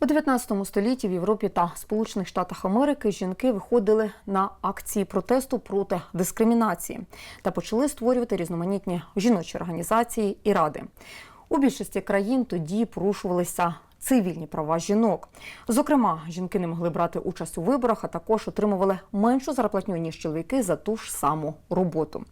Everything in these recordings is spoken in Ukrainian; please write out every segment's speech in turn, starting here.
У 19 столітті в Європі та Сполучених Штатах Америки жінки виходили на акції протесту проти дискримінації та почали створювати різноманітні жіночі організації і ради. У більшості країн тоді порушувалися цивільні права жінок. Зокрема, жінки не могли брати участь у виборах, а також отримували меншу зарплатню ніж чоловіки за ту ж саму роботу.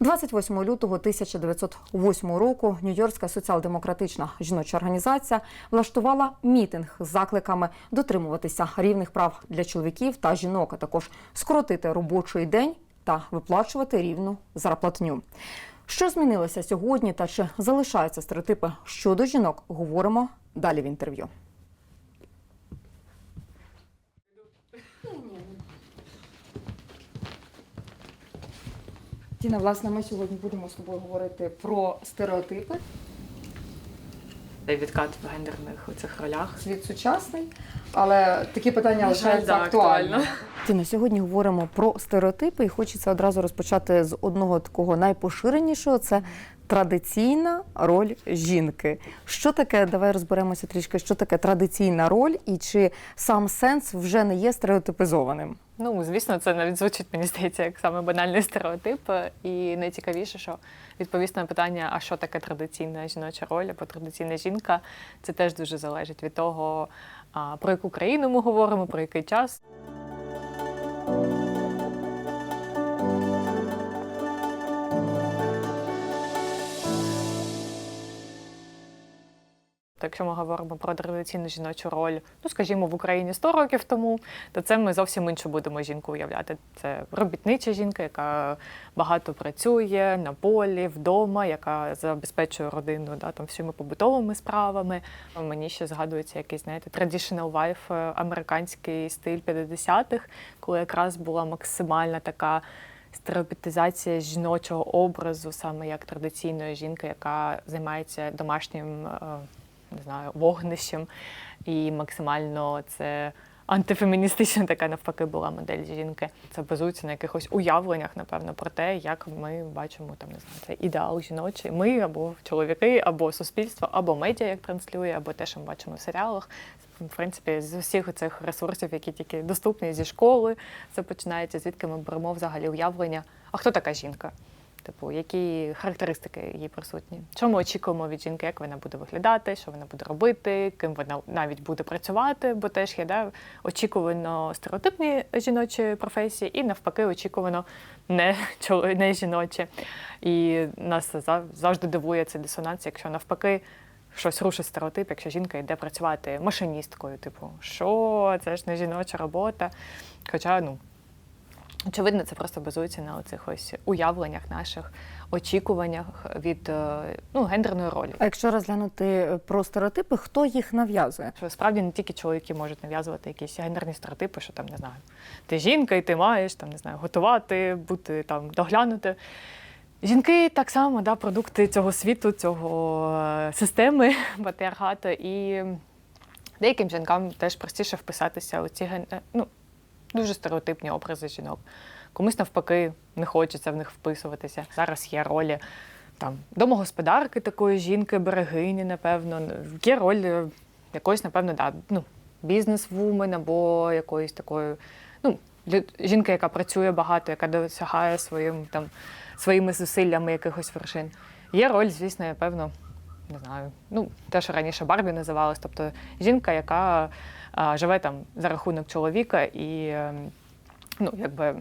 28 лютого 1908 року Нью-Йоркська соціал-демократична жіноча організація влаштувала мітинг з закликами дотримуватися рівних прав для чоловіків та жінок, а також скоротити робочий день та виплачувати рівну зарплатню. Що змінилося сьогодні та чи залишаються стереотипи щодо жінок? Говоримо далі в інтерв'ю. Тіна, власне, ми сьогодні будемо з тобою говорити про стереотипи. Відкат в гендерних цих ролях. Світ сучасний, але такі питання лишаються да, актуально. Тіна, сьогодні говоримо про стереотипи, і хочеться одразу розпочати з одного такого найпоширенішого це традиційна роль жінки. Що таке? Давай розберемося трішки, що таке традиційна роль, і чи сам сенс вже не є стереотипізованим. Ну, звісно, це навіть звучить, мені здається, як саме банальний стереотип. І найцікавіше, що відповісти на питання, а що таке традиційна жіноча роль або традиційна жінка, це теж дуже залежить від того, про яку країну ми говоримо, про який час. То якщо ми говоримо про традиційну жіночу роль, ну скажімо, в Україні 100 років тому, то це ми зовсім іншу будемо жінку уявляти. Це робітнича жінка, яка багато працює на полі, вдома, яка забезпечує родину да, там, всіми побутовими справами. Мені ще згадується якийсь, знаєте, traditional wife, е, американський стиль 50-х, коли якраз була максимальна така стереотипізація жіночого образу, саме як традиційної жінки, яка займається домашнім. Не знаю, вогнищем, і максимально це антифеміністична така навпаки була модель жінки. Це базується на якихось уявленнях, напевно, про те, як ми бачимо там, не знаю, це ідеал жіночий. Ми або чоловіки, або суспільство, або медіа, як транслює, або те, що ми бачимо в серіалах. В принципі, з усіх цих ресурсів, які тільки доступні зі школи, це починається, звідки ми беремо взагалі уявлення. А хто така жінка? Типу, які характеристики її присутні? Що ми очікуємо від жінки, як вона буде виглядати, що вона буде робити, ким вона навіть буде працювати, бо теж є да, очікувано стереотипні жіночі професії, і навпаки, очікувано не, не жіночі. І нас завжди дивує цей дисонанс, якщо навпаки. Щось рушить стереотип, якщо жінка йде працювати машиністкою, типу, що це ж не жіноча робота. Хоча, ну, Очевидно, це просто базується на оцих ось уявленнях наших, очікуваннях від е, ну, гендерної ролі. А якщо розглянути про стереотипи, хто їх нав'язує? Що справді не тільки чоловіки можуть нав'язувати якісь гендерні стереотипи, що там не знаю, ти жінка і ти маєш там не знаю, готувати, бути там доглянути. Жінки так само, да, продукти цього світу, цього е, системи патріархату, і деяким жінкам теж простіше вписатися у ці е, ну, дуже стереотипні образи жінок. Комусь навпаки не хочеться в них вписуватися. Зараз є ролі там домогосподарки такої жінки, берегині, напевно. Є роль е, якоїсь, напевно, да, ну, бізнес-вумен або якоїсь такої, ну, жінки, яка працює багато, яка досягає своїм там своїми зусиллями якихось вершин. Є роль, звісно, напевно, не знаю, ну, те, що раніше Барбі називалось, тобто жінка, яка живе там за рахунок чоловіка, і ем, ну, якби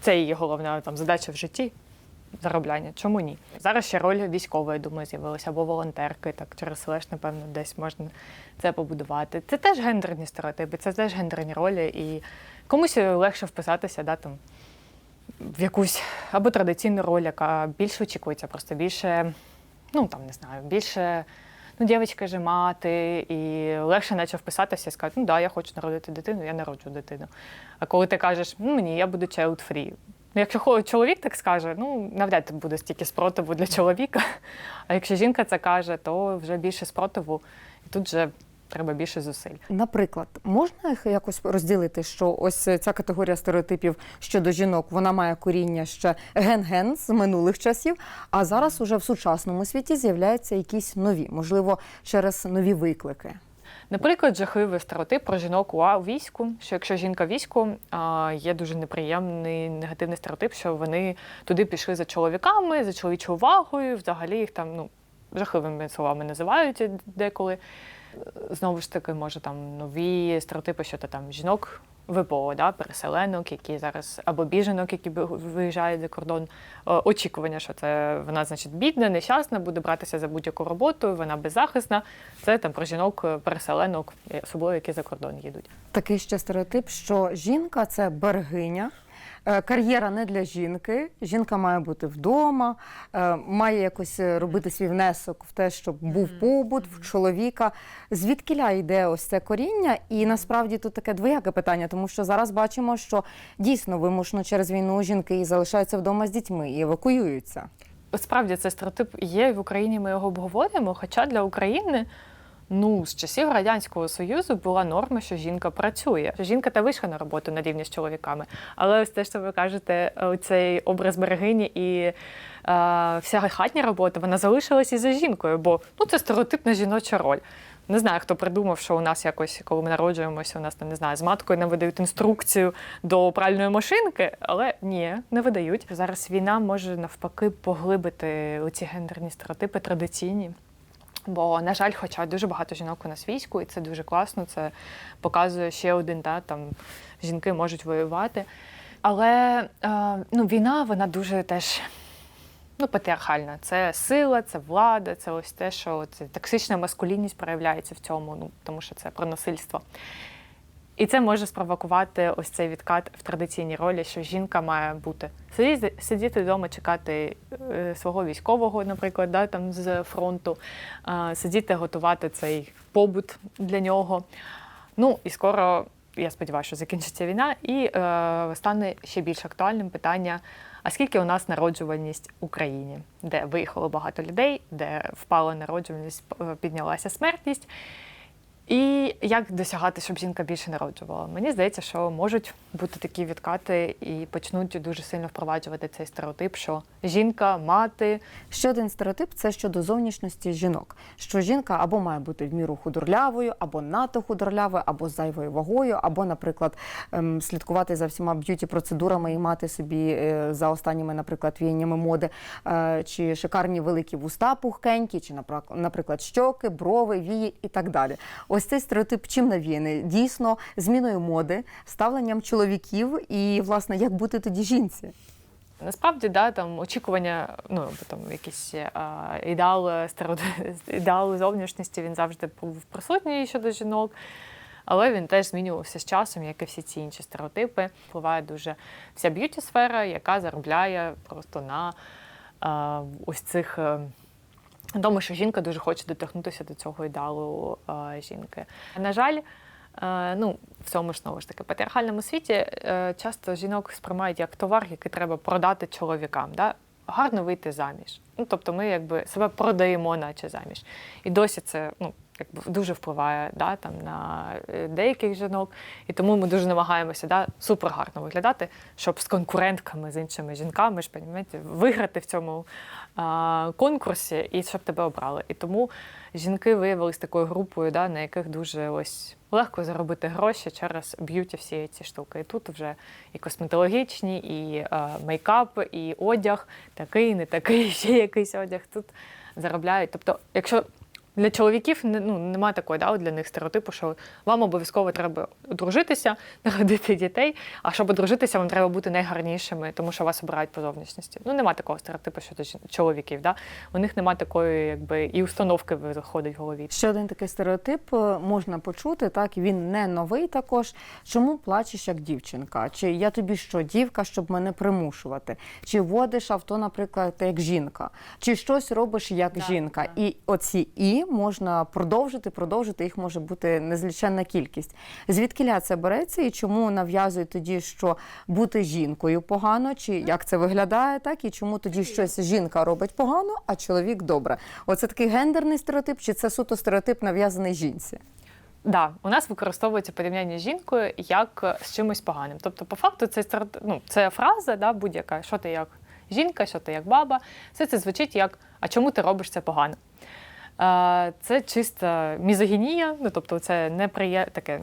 це її головна там задача в житті. Заробляння, чому ні? Зараз ще роль військової, думаю, з'явилася, або волонтерки, так через флеш, напевно, десь можна це побудувати. Це теж гендерні стереотипи, це теж гендерні ролі, і комусь легше вписатися, да, там, в якусь або традиційну роль, яка більше очікується, просто більше, ну там не знаю, більше. Ну, дівчинка же мати, і легше наче вписатися і сказати, ну да, я хочу народити дитину, я народжу дитину. А коли ти кажеш, ну ні, я буду child free. Ну, якщо чоловік так скаже, ну навряд буде стільки спротиву для чоловіка. А якщо жінка це каже, то вже більше спротиву, і тут вже треба більше зусиль. Наприклад, можна їх якось розділити, що ось ця категорія стереотипів щодо жінок вона має коріння ще ген-ген з минулих часів, а зараз уже в сучасному світі з'являються якісь нові, можливо, через нові виклики. Наприклад, жахливий стереотип про жінок у війську, що якщо жінка війську, є дуже неприємний негативний стереотип, що вони туди пішли за чоловіками, за чоловічою увагою, взагалі їх там ну, жахливими словами називають деколи. Знову ж таки, може там нові стереотипи щодо там жінок ВПО, да, переселенок, які зараз або біженок, які виїжджають за кордон. Е, Очікування, що це вона, значить, бідна, нещасна, буде братися за будь-яку роботу, вона беззахисна. Це там про жінок переселенок, особливо які за кордон їдуть. Такий ще стереотип, що жінка це берегиня. Е, Кар'єра не для жінки. Жінка має бути вдома, е, має якось е, робити свій внесок в те, щоб був побут в чоловіка. Звідкиля йде ось це коріння? І насправді тут таке двояке питання, тому що зараз бачимо, що дійсно вимушено через війну жінки і залишаються вдома з дітьми і евакуюються. Справді цей стереотип є в Україні. Ми його обговорюємо. Хоча для України. Ну, з часів Радянського Союзу була норма, що жінка працює. Що жінка та вийшла на роботу на рівні з чоловіками. Але ось те, що ви кажете, цей образ берегині і е, вся хатня робота, вона залишилась і за жінкою, бо ну, це стереотипна жіноча роль. Не знаю, хто придумав, що у нас якось, коли ми народжуємося, у нас там не знаю, з маткою нам видають інструкцію до пральної машинки, але ні, не видають. Зараз війна може навпаки поглибити оці гендерні стереотипи традиційні. Бо, на жаль, хоча дуже багато жінок у нас війську, і це дуже класно. Це показує ще один, та там жінки можуть воювати. Але е, ну, війна, вона дуже теж ну, патріархальна. Це сила, це влада, це ось те, що це токсична маскулінність проявляється в цьому, ну тому що це про насильство. І це може спровокувати ось цей відкат в традиційній ролі, що жінка має бути сидіти, вдома, чекати е, свого військового, наприклад, да, там з фронту, е, сидіти, готувати цей побут для нього. Ну і скоро, я сподіваюся, що закінчиться війна, і е, стане ще більш актуальним питання. А скільки у нас народжувальність в Україні, де виїхало багато людей, де впала народжувальність, п- піднялася смертність? І як досягати, щоб жінка більше народжувала? Мені здається, що можуть бути такі відкати і почнуть дуже сильно впроваджувати цей стереотип, що жінка, мати, Ще один стереотип це щодо зовнішності жінок. Що жінка або має бути в міру худорлявою, або надто худорлявою, або зайвою вагою, або, наприклад, ем, слідкувати за всіма б'юті процедурами і мати собі е, за останніми, наприклад, віяннями моди, е, чи шикарні великі вуста пухкенькі, чи наприклад, щоки, брови, вії і так далі. Ось цей стереотип чим навіяний? Дійсно, зміною моди, ставленням чоловіків і, власне, як бути тоді жінці. Насправді, да, там очікування, ну там якийсь а, ідеал ідеал зовнішності він завжди був присутній щодо жінок, але він теж змінювався з часом, як і всі ці інші стереотипи. Впливає дуже вся б'юті сфера, яка заробляє просто на а, ось цих. Тому, що жінка дуже хоче дотягнутися до цього ідеалу е, жінки. На жаль, е, ну, в цьому ж знову ж таки патріархальному світі е, часто жінок сприймають як товар, який треба продати чоловікам. Да? Гарно вийти заміж. Ну, тобто ми якби себе продаємо, наче заміж. І досі це ну, якби дуже впливає да, там, на е, деяких жінок. І тому ми дуже намагаємося да, супер гарно виглядати, щоб з конкурентками, з іншими жінками ж, виграти в цьому а, конкурсі і щоб тебе обрали. І тому жінки виявилися такою групою, да, на яких дуже ось легко заробити гроші через б'юті всієї ці штуки. І тут вже і косметологічні, і е, мейкап, і одяг, такий, не такий, ще якийсь одяг. Тут заробляють. Тобто, якщо для чоловіків не- ну, немає такої да, для них стереотипу, що вам обов'язково треба одружитися, народити дітей. А щоб одружитися, вам треба бути найгарнішими, тому що вас обирають по зовнішності. Ну немає такого стереотипу щодо чоловіків. Да? У них немає такої, якби і установки виходить в голові. Ще один такий стереотип е, можна почути, так він не новий також. Чому плачеш як дівчинка? Чи я тобі що, дівка, щоб мене примушувати? Чи водиш авто, наприклад, як жінка? Чи щось робиш як Да, жінка? да. І оці і можна продовжити, продовжити їх може бути незліченна кількість. Звідкиля це береться і чому нав'язують тоді, що бути жінкою погано, чи як це виглядає, так і чому тоді щось жінка робить погано, а чоловік добре? Оце такий гендерний стереотип, чи це суто стереотип нав'язаний жінці? Да, у нас використовується порівняння з жінкою як з чимось поганим. Тобто, по факту, це ну, це фраза, да, будь-яка, що ти як жінка, що ти як баба. Все це звучить як а чому ти робиш це погано? Це чиста мізогінія, ну тобто це неприє... таке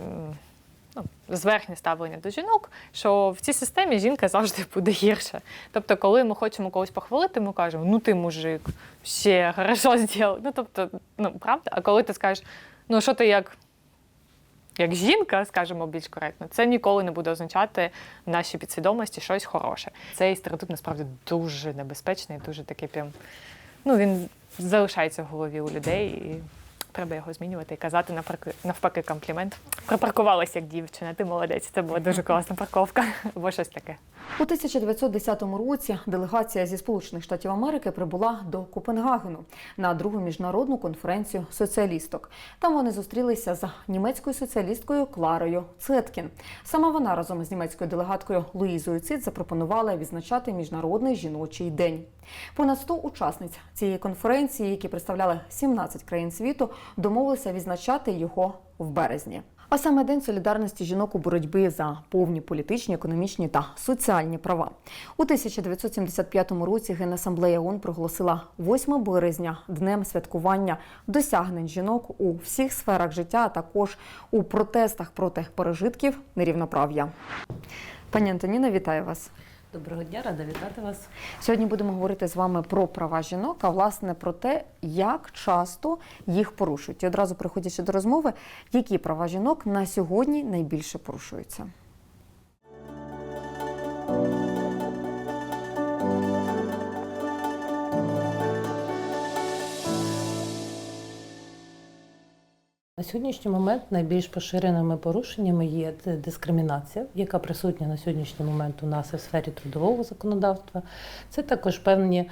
ну, зверхнє ставлення до жінок, що в цій системі жінка завжди буде гірше. Тобто, коли ми хочемо когось похвалити, ми кажемо, ну ти мужик, ще хорошо зробив. Ну тобто, ну правда, а коли ти скажеш, ну що ти як. Як жінка, скажімо більш коректно, це ніколи не буде означати в нашій підсвідомості щось хороше. Цей стереотип насправді дуже небезпечний, дуже такий прям. Ну він залишається в голові у людей, і треба його змінювати і казати навпаки, навпаки комплімент. Припаркувалась як дівчина, ти молодець. Це була дуже класна парковка, або щось таке. У 1910 році делегація зі Сполучених Штатів Америки прибула до Копенгагену на другу міжнародну конференцію соціалісток. Там вони зустрілися з німецькою соціалісткою Кларою Цеткін. Саме вона разом з німецькою делегаткою Луїзою Циц запропонувала відзначати міжнародний жіночий день. Понад 100 учасниць цієї конференції, які представляли 17 країн світу, домовилися відзначати його в березні. А саме День солідарності жінок у боротьбі за повні політичні, економічні та соціальні права. У 1975 році Генасамблея ООН проголосила 8 березня днем святкування досягнень жінок у всіх сферах життя, а також у протестах проти пережитків нерівноправ'я. Пані Антоніна, вітаю вас. Доброго дня, рада вітати вас. Сьогодні будемо говорити з вами про права жінок, а власне про те, як часто їх порушують. І одразу приходячи до розмови, які права жінок на сьогодні найбільше порушуються. На сьогоднішній момент найбільш поширеними порушеннями є дискримінація, яка присутня на сьогоднішній момент у нас в сфері трудового законодавства. Це також певні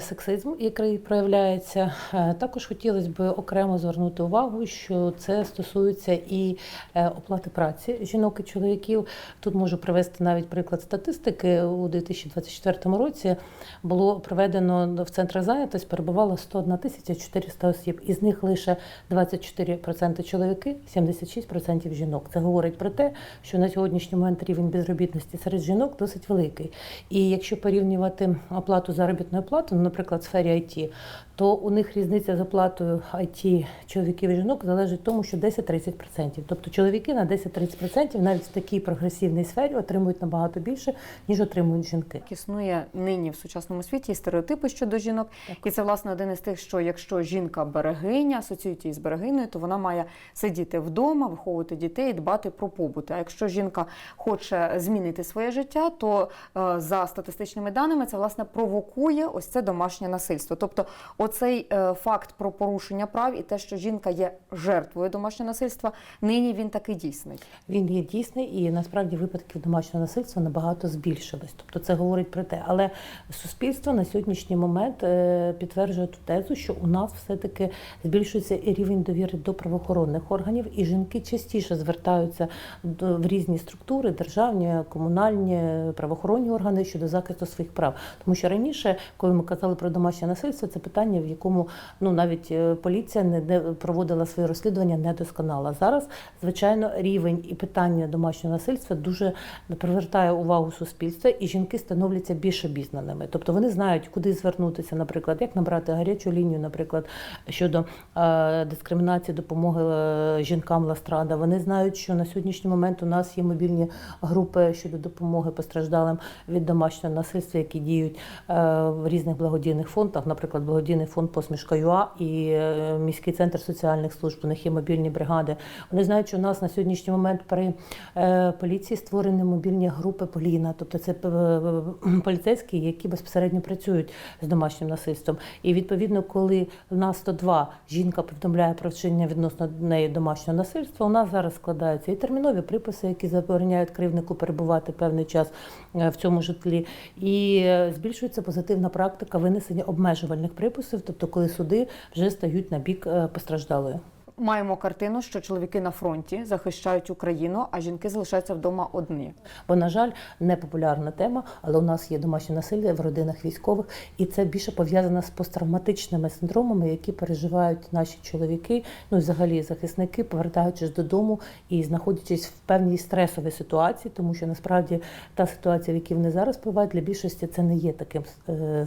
сексизм, який проявляється. Е, також хотілося б окремо звернути увагу, що це стосується і е, оплати праці жінок і чоловіків. Тут можу привести навіть приклад статистики. У 2024 році було проведено в центрах зайнятості перебувало 101 тисяча 400 осіб, із них лише 24% чоловіки, 76% жінок. Це говорить про те, що на сьогоднішній момент рівень безробітності серед жінок досить великий. І якщо порівнювати оплату заробітної плати, ну, наприклад, в сфері IT, то у них різниця з оплатою IT чоловіків і жінок залежить тому, що 10-30%. Тобто чоловіки на 10-30% навіть в такій прогресивній сфері отримують набагато більше, ніж отримують жінки. Існує нині в сучасному світі і стереотипи щодо жінок. І це власне один із тих, що якщо жінка берегиня, асоціюють її з берегиною, то вона має сидіти вдома, виховувати дітей, дбати про побут. А якщо жінка хоче змінити своє життя, то е, за статистичними даними це власне провокує ось це домашнє насильство. Тобто, оцей е, факт про порушення прав і те, що жінка є жертвою домашнього насильства, нині він таки дійсний. Він є дійсний і насправді випадків домашнього насильства набагато збільшилось. Тобто це говорить про те. Але суспільство на сьогоднішній момент е, підтверджує ту тезу, що у нас все-таки збільшується і рівень довіри до правоохоронних органів, і жінки частіше звертаються до в різні структури, державні, комунальні, правоохоронні органи щодо захисту своїх прав. Тому що раніше, коли ми казали про домашнє насильство, це питання, в якому ну навіть е, поліція не, проводила своє розслідування недосконало. Зараз, звичайно, рівень і питання домашнього насильства дуже привертає увагу суспільства, і жінки становляться більш обізнаними. Тобто вони знають, куди звернутися, наприклад, як набрати гарячу лінію, наприклад, щодо е, дискримінації допомоги е, жінкам Ластрада. Вони знають, що на сьогоднішній момент у нас є мобільні групи щодо допомоги постраждалим від домашнього насильства, які діють в різних благодійних фондах, наприклад, благодійний фонд посмішка ЮА і е, міський центр соціальних служб. У них є мобільні бригади. Вони знають, що у нас на сьогоднішній момент при е, поліції створені мобільні групи Поліна, тобто це е, поліцейські, які безпосередньо працюють з домашнім насильством. І відповідно, коли на 102 жінка повідомляє про вчинення відносно неї домашнього насильства, у нас зараз складаються і термінові приписи, які забороняють кривнику перебувати певний час в цьому житлі, і збільшується позитивна практика винесення обмежувальних приписів, тобто коли суди вже стають на бік е, постраждалої. Маємо картину, що чоловіки на фронті захищають Україну, а жінки залишаються вдома одні. Бо, на жаль, не популярна тема, але у нас є домашнє насилля в родинах військових, і це більше пов'язано з посттравматичними синдромами, які переживають наші чоловіки, ну і взагалі захисники, повертаючись додому і знаходячись в певній стресовій ситуації, тому що насправді та ситуація, в якій вони зараз перебувають, для більшості це не є таким е,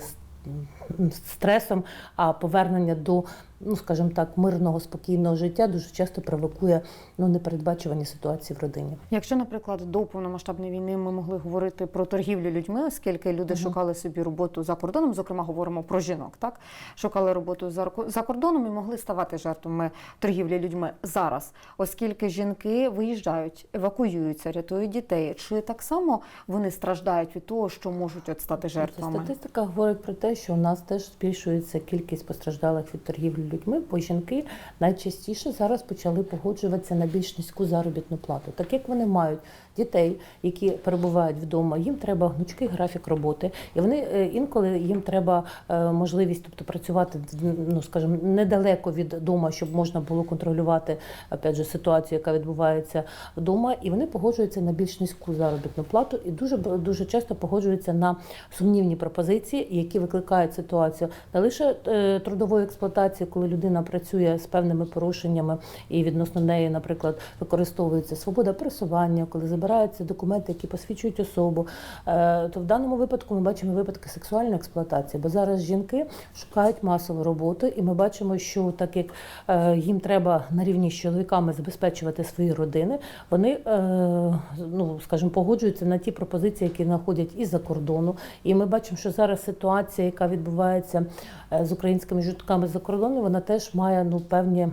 стресом, а повернення до ну скажімо так, мирного спокійного життя дуже часто провокує ну непередбачувані ситуації в родині. Якщо, наприклад, до повномасштабної війни ми могли говорити про торгівлю людьми, оскільки люди Мгм. шукали собі роботу за кордоном, зокрема говоримо про жінок, так шукали роботу за за кордоном і могли ставати жертвами торгівлі людьми зараз, оскільки жінки виїжджають, евакуюються, рятують дітей. Чи так само вони страждають від того, що можуть от стати жертвами? Статистика говорить про те, що у нас теж збільшується кількість постраждалих від торгівлі людьми, бо жінки найчастіше зараз почали погоджуватися на більш низьку заробітну плату, так як вони мають дітей, які перебувають вдома, їм треба гнучкий графік роботи, і вони е, інколи їм треба е, можливість, тобто працювати ну скажімо, недалеко від дому, щоб можна було контролювати опять же, ситуацію, яка відбувається вдома, і вони погоджуються на більш низьку заробітну плату і дуже дуже часто погоджуються на сумнівні пропозиції, які викликають ситуацію не лише е, трудової експлуатації, коли людина працює з певними порушеннями, і відносно неї, наприклад, використовується свобода пересування, коли забираються документи, які посвідчують особу. Е, То в даному випадку ми бачимо випадки сексуальної експлуатації, бо зараз жінки шукають масову роботу, і ми бачимо, що так як е, їм треба на рівні з чоловіками забезпечувати свої родини, вони е, ну скажімо, погоджуються на ті пропозиції, які знаходять із за кордону. І ми бачимо, що зараз ситуація, яка відбувається з українськими жінками за кордону, вона теж має ну певні,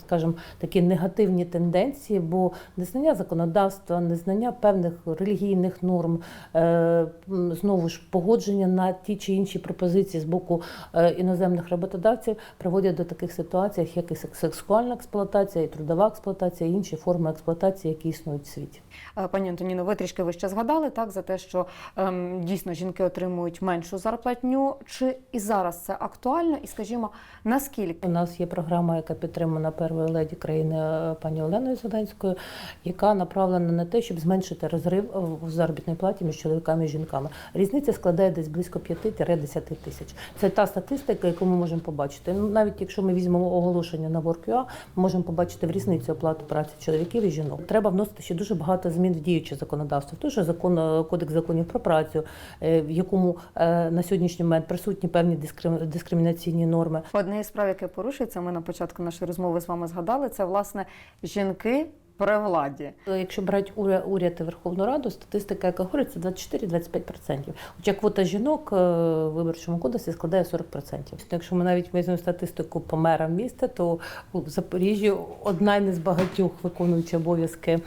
скажімо, такі негативні тенденції, бо незнання законодавства, незнання певних релігійних норм, е, знову ж погодження на ті чи інші пропозиції з боку е, іноземних роботодавців приводять до таких ситуацій, як і сексуальна експлуатація, і трудова експлуатація, і інші форми експлуатації, які існують в світі. Е, Пані Антоніно, ви трішки вище згадали так за те, що ем, дійсно жінки отримують меншу зарплатню. Чи і зараз це актуально? І скажімо, наскільки У нас є програма, яка підтримана первою леді країни пані Оленою Зеленською, яка направлена на те, щоб зменшити розрив в заробітній платі між чоловіками і жінками. Різниця складає десь близько 5-10 тисяч. Це та статистика, яку ми можемо побачити. Ну навіть якщо ми візьмемо оголошення на WorkUA, ми можемо побачити в різниці оплати праці чоловіків і жінок. Треба вносити ще дуже багато змін в діюче законодавство. Той же закон е, кодекс законів про працю, е, в якому е, на сьогоднішній момент присутні певні дискрим- дискримінаційні норми. одне із справ, яке порушується, ми на початку нашої розмови з вами згадали, це власне жінки при владі. Якщо брати уря- уряд і Верховну Раду, статистика, яка говорить, це 24-25%. Хоча квота жінок е, в виборчому кодексі складає 40%. Якщо ми навіть візьмемо статистику по мерам міста, то в Запоріжжі одна із багатьох виконуючи обов'язки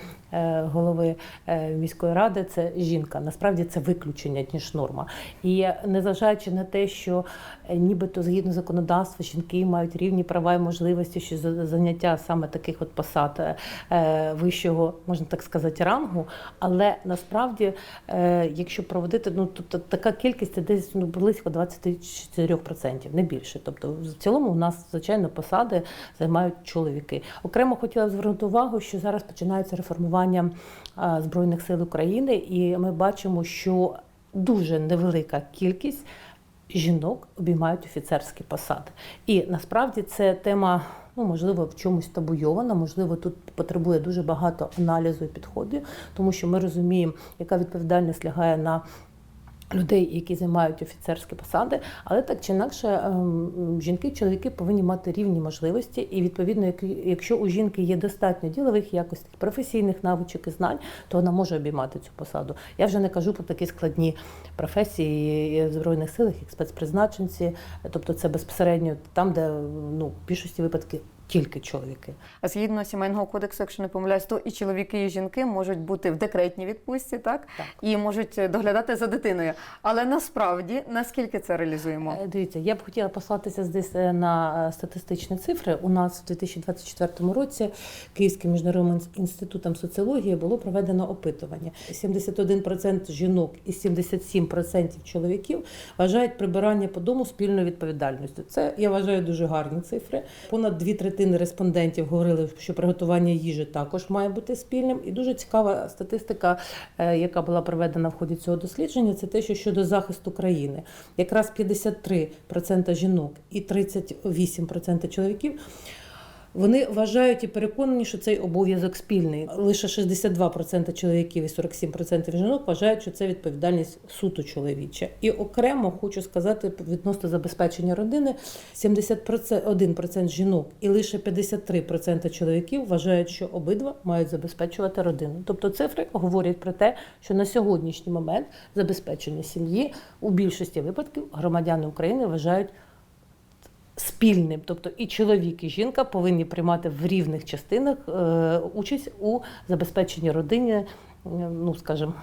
голови е, міської ради це жінка. Насправді це виключення ніж норма. І незважаючи на те, що е, нібито згідно законодавства жінки мають рівні права і можливості що за- заняття саме таких от посад е, вищого, можна так сказати, рангу. Але насправді, е, якщо проводити, ну тобто така кількість це десь ну, близько 24%, не більше. Тобто, в цілому у нас звичайно посади займають чоловіки. Окремо хотіла звернути увагу, що зараз починається реформування а, збройних сил України, і ми бачимо, що дуже невелика кількість. Жінок обіймають офіцерські посади, і насправді це тема, ну можливо, в чомусь табуйована, можливо, тут потребує дуже багато аналізу і підходів, тому що ми розуміємо, яка відповідальність лягає на людей, які займають офіцерські посади, але так чи інакше ем, жінки чоловіки повинні мати рівні можливості, і відповідно, якщо у жінки є достатньо ділових якостей, професійних навичок і знань, то вона може обіймати цю посаду. Я вже не кажу про такі складні професії в збройних силах, як спецпризначенці, тобто це безпосередньо там, де ну в більшості випадків тільки чоловіки. А згідно сімейного кодексу, якщо не помиляюсь, то і чоловіки, і жінки можуть бути в декретній відпустці, так? Так. і можуть доглядати за дитиною. Але насправді наскільки це реалізуємо? Е, Дивіться, я б хотіла послатися здесь е, на е, статистичні цифри. У нас в 2024 році Київським міжнародним інститутом соціології було проведено опитування. 71% жінок і 77% чоловіків вважають прибирання по дому спільною відповідальністю. Це я вважаю дуже гарні цифри. Понад дві третини респондентів говорили, що приготування їжі також має бути спільним. І дуже цікава статистика, е, яка була проведена в ході цього дослідження, це те, що щодо захисту країни, якраз 53% жінок і 38% чоловіків Вони вважають і переконані, що цей обов'язок спільний. Лише 62% чоловіків і 47% жінок вважають, що це відповідальність суто чоловіча. І окремо хочу сказати відносно забезпечення родини: 71% жінок і лише 53% чоловіків вважають, що обидва мають забезпечувати родину. Тобто цифри говорять про те, що на сьогоднішній момент забезпечення сім'ї у більшості випадків громадяни України вважають спільним. Тобто і чоловік, і жінка повинні приймати в рівних частинах е, участь у забезпеченні родини, е, ну скажімо,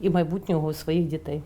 і майбутнього своїх дітей.